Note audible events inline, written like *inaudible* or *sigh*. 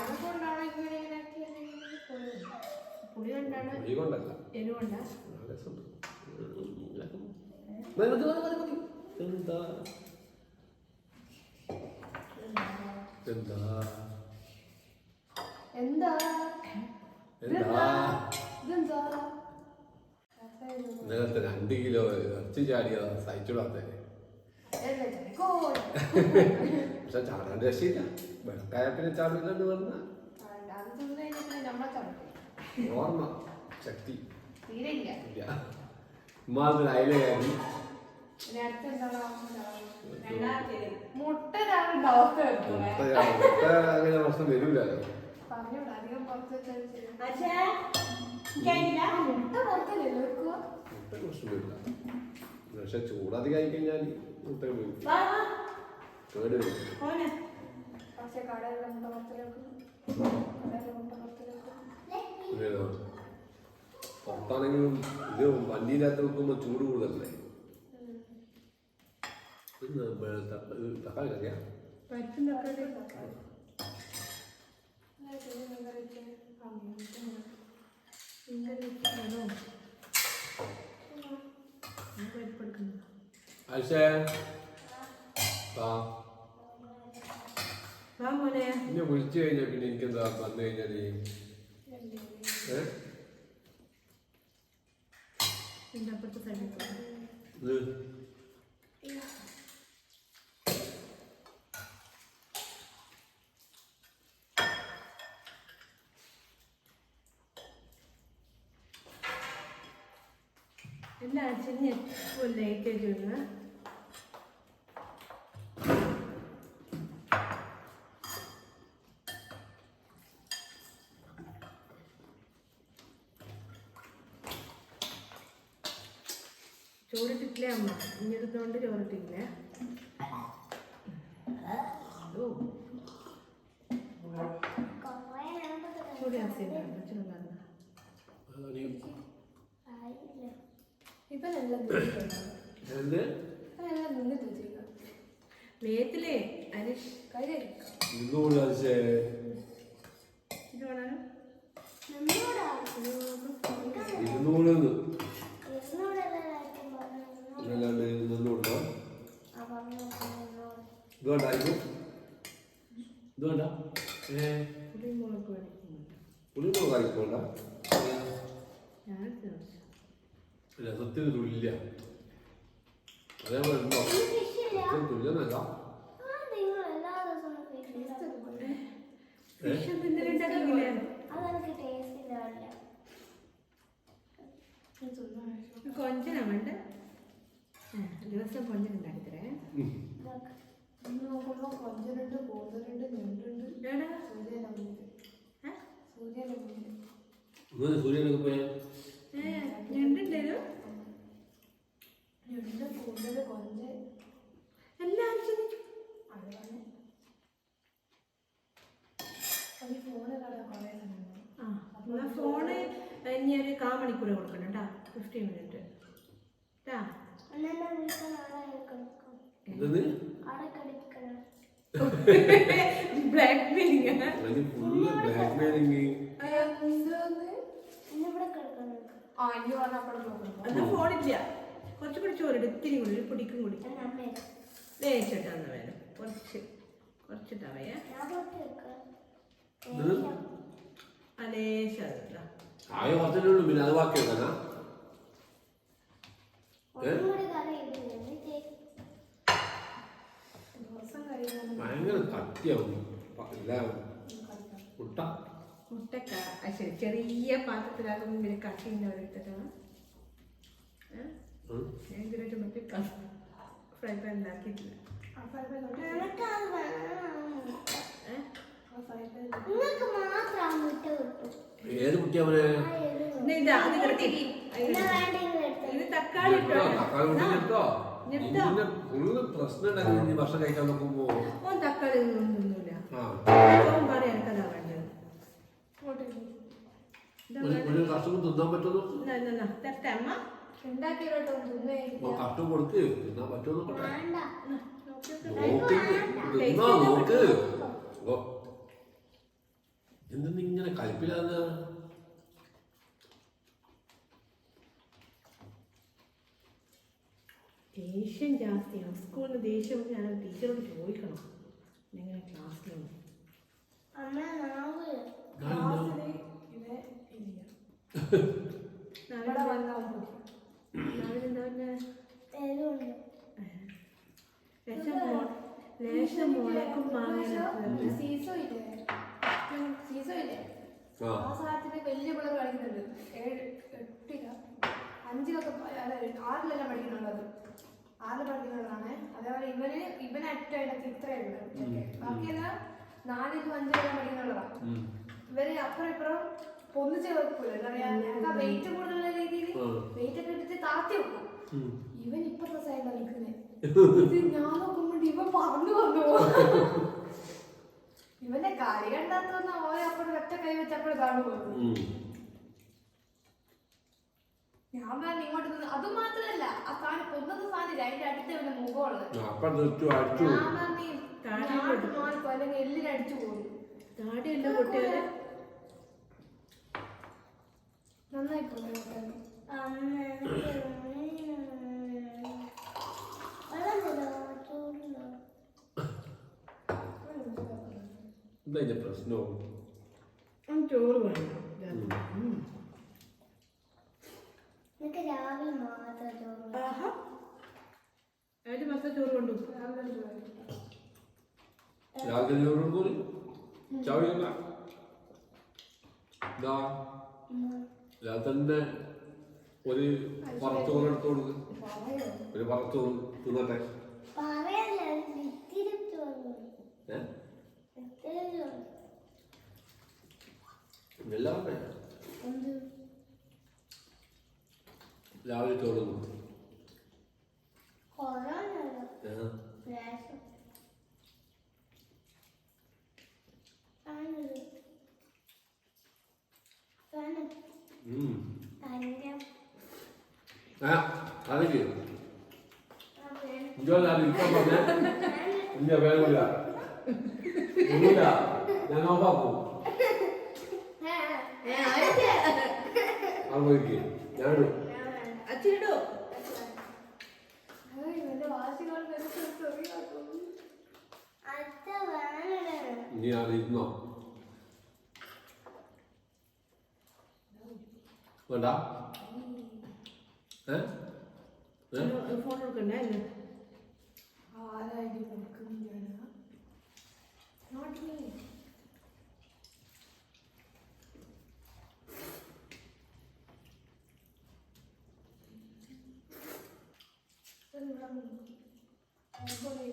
അതുകൊണ്ടാണോ ഇങ്ങനെ ഇങ്ങനെ ആക്കിയത്? പുളി കൊണ്ടാണ് പുളി കൊണ്ടല്ല. എരിവുണ്ടാ. എന്താ? എന്താ? എന്താ? ഇന്നലത്തെ രണ്ട് കിലോ ഇറച്ചി ചാടിയതാ സഹിച്ചിടാത്ത *laughs* പക്ഷെ ചാടാൻ രക്ഷയില്ല. വെളുക്കായ പിന്നെ ചാടില്ലെന്ന് പറഞ്ഞ. ഓർമ്മ. ശക്തി. ഇല്ല. ഇനി അടുത്ത എന്താണോ മുട്ട അങ്ങനെ പ്രശ്നം വരില്ലല്ലോ പക്ഷെ ചൂടധികം ആയി കഴിഞ്ഞാൽ മുട്ട വാ. കേട് പുറത്താണെങ്കിലും ഇത് വണ്ടിയിനകത്ത് വെക്കുമ്പോൾ ചൂട് കൂടുതലല്ലേ? തക്കാളി കറിയാ? ആയിഷേ. ആ എന്നെ വിളിച്ചു കഴിഞ്ഞാൽ പിന്നെ എനിക്കെന്താ വന്നു കഴിഞ്ഞാൽ എല്ലാ അച്ഛനും എപ്പോൾ ലേറ്റ് ആയിട്ട് ചോറിട്ടിട്ടില്ലേ അമ്മ? ഇഞ്ഞെടുത്തോണ്ട് ചോറിട്ടില്ലേ? ഓ ചോറ് ആവശ്യമില്ല അച്ഛനും പറഞ്ഞു അതാണ് ഇപ്പൊ നല്ല ദൂരം എന്ത് നല്ല നിന്നിട്ട് വെച്ചിരിക്കുക വേത്തിലേ അരിഷ് കൈ കഴിക്കാം ഇന്നുകൂടി ആയിഷേ ഇത് വേണം ഇരുന്നൂറ് അല്ലാണ്ട് നിന്ന് കൊടുക്കാം ഇത് വേണ്ട ഇത് ഇത് വേണ്ട ഏ? കുടിമുളക് വേണം പുളിമുളക് നോക്കാം രസത്തിന് തുല്യ അതേപോലെ ഉണ്ടോ? ഇല്ല കൊഞ്ചന വേണ്ട? ദിവസം കൊഞ്ചൻ നോക്കുമ്പോ കൊഞ്ചനുണ്ട് കൂന്തലുണ്ട് ഞണ്ടുണ്ട് എടാ സൂര്യനെ മുന്നിൽ ഏ? സൂര്യനെ മുന്നിൽ ഇന്ന് സൂര്യനൊക്കെ പോയാ? ഏ, ഞണ്ടുണ്ടേനു ഞണ്ട് കൊഞ്ച്. എല്ലാം അത് ഫോണ് കുറേ സമയം ആ എന്നാ ഫോണ് ഇനി ഒരു കാ മണിക്കൂർ കൊടുക്കണം കേട്ടാ. ഫിഫ്റ്റീൻ മിനിറ്റ് കേട്ടാ ബ്ലാക്ക് മെയിലിംഗ് ഫുള്ള് ബ്ലാക്ക് നോക്കണം എന്നാ ഫോണില്ല. കുറച്ചും കൂടി ചോറിട് ഇത്തിരി കൂടി ഒരു പൊടിക്കും കൂടി. ലേച്ചിട്ടാന്ന് വേണം കുറച്ച് കുറച്ചിട്ടാ വയ്യ ഞാൻ പുറത്ത് വെക്കാം അലേശം പിന്നെ അത് ബാക്കി ഭയങ്കര കട്ടിയാവും. മുട്ട. മുട്ടക്ക. ശരി. ചെറിയ പാത്രത്തിലാകുമ്പോൾ ഇങ്ങനെ കട്ടി ഇട്ടിട്ടാണ് ഞാൻ ഇതിനായിട്ട് മറ്റേ ഫ്രൈ പാൻ കിട്ടും. ഏത് എന്നാ ഇതാ തക്കാളി ഇട്ടോ? തക്കാളി. ഇതിന്റെ ഫുള്ള് പ്രശ്നം ഭക്ഷണം കഴിക്കാൻ നോക്കുമ്പോ ഓൻ തക്കാളി ഓൻ എനിക്കതാ വേണ്ടത്. ഒരു കഷ്ടം തിന്നാൻ തരട്ടെ അമ്മ? ഉണ്ടാക്കിയിട്ടോ തിന്നേ. കഷ്ടം കൊടുക്ക്. തിന്നാൻ നോക്ക് തിന്നാ നോക്ക്. ദേഷ്യം ജാസ്തിയാണ് സ്കൂളിൽ ദേഷ്യം ഞാൻ ടീച്ചറോട് ചോദിക്കണം. എങ്ങനെ ക്ലാസ്സിലാണ് ലേശം മുളക്കും സീസോ ഇല്ലേ? സീസോ ഇല്ലേ? ആ. ആ സാധനത്തിന് വലിയ പിള്ളേർ കളിക്കുന്നുണ്ട് ഏഴ് എട്ടില? അഞ്ചിലൊക്കെ പ- അല്ല ആറിലെല്ലാം ആറിൽ പഠിക്കുന്നുള്ളതാണ് അതേപോലെ ഇവന് ഇവന് അറ്റായിട്ട് ഇത്രയുണ്ട് ബാക്കിയെല്ലാം നാലിലും അഞ്ചിലെല്ലാം പഠിക്കുന്നുള്ളതാണ്. ഇവർ അപ്പുറം ഇപ്പുറം പൊന്നു ചേർക്കൂല എന്താ പറയാ ഞങ്ങൾക്ക് ആ വെയിറ്റ് കൂടുതലുള്ള രീതിയിൽ. വെയിറ്റ് ഒക്കെ എടുത്തിട്ട് താത്തി വെക്കും. ഇവൻ ഇപ്പൊ സൈഡിലാണ് നിൽക്കുന്നത് *laughs* ഇത് ഞാൻ നോക്കുമ്പോൾ ഇവൻ പറഞ്ഞു വന്നു *laughs* ഇവന്റെ കളി കണ്ടാത്തോന്ന് ഓരോ അപ്പോഴും ഒറ്റ കൈ വെച്ചപ്പോഴും പറഞ്ഞു ഉം. പറഞ്ഞു ഇങ്ങോട്ട് നിന്ന് അത് മാത്രല്ല ആ സാധനം അതിന്റെ അടുത്ത് മുഖമുള്ളത്. അപ്പം അടിച്ചു അല്ലെങ്കിൽ താടിയെല്ലാം നന്നായി എന്താ പ്രശ്നവും ചോറ് വേണ്ട ഉം. നിനക്ക് രാവിലെ മാത്രം ചോറ് ആഹാ. അതിന്റെ മൊത്തം ചോറ് കൊണ്ടു രാവിലെ ചോറ് കൊടുക്കൂലി ചാവില്ല ഇതാ. തന്നെ ഒരു പറച്ചോറ് എടുത്തു കൊടുക്ക്. ഒരു പറച്ചോറ് തിന്നട്ടെ. എല്ലാം ഉണ്ട്. എന്ത് രാവിലെ ചോറ് തിന്നു കൊറോണല്ലോ ഏ. ലേശം ഫാനിട്. ഫാന്. ഉം. തന്റെ ആ ചോറ് ആ ഫാൻ. ഇഞ്ചോല ഇരിക്കാൻ പറഞ്ഞേ. ഇല്ല വേഗമില്ല. ഒന്നുമില്ല ഞാൻ ഓഫാക്കും? അത് പോയിക്ക് ഞാനിടും ഇനി അത് ഇരുന്നോ വേണ്ട ഫോൺ കൊടുക്കണ്ടേ ഇന്ന്? കുറച്ചും കൂടി